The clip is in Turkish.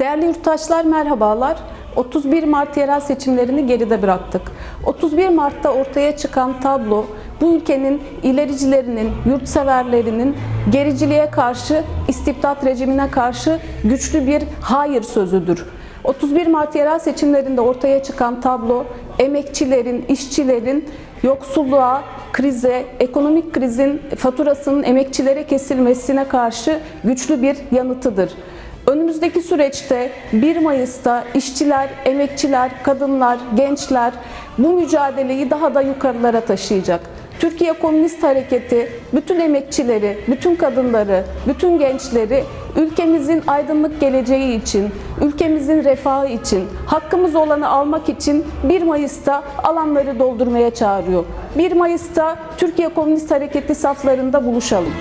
Değerli yurttaşlar merhabalar. 31 Mart yerel seçimlerini geride bıraktık. 31 Mart'ta ortaya çıkan tablo bu ülkenin ilericilerinin, yurtseverlerinin gericiliğe karşı, istibdat rejimine karşı güçlü bir hayır sözüdür. 31 Mart yerel seçimlerinde ortaya çıkan tablo emekçilerin, işçilerin yoksulluğa, krize, ekonomik krizin faturasının emekçilere kesilmesine karşı güçlü bir yanıtıdır. Önümüzdeki süreçte 1 Mayıs'ta işçiler, emekçiler, kadınlar, gençler bu mücadeleyi daha da yukarılara taşıyacak. Türkiye Komünist Hareketi bütün emekçileri, bütün kadınları, bütün gençleri ülkemizin aydınlık geleceği için, ülkemizin refahı için, hakkımız olanı almak için 1 Mayıs'ta alanları doldurmaya çağırıyor. 1 Mayıs'ta Türkiye Komünist Hareketi saflarında buluşalım.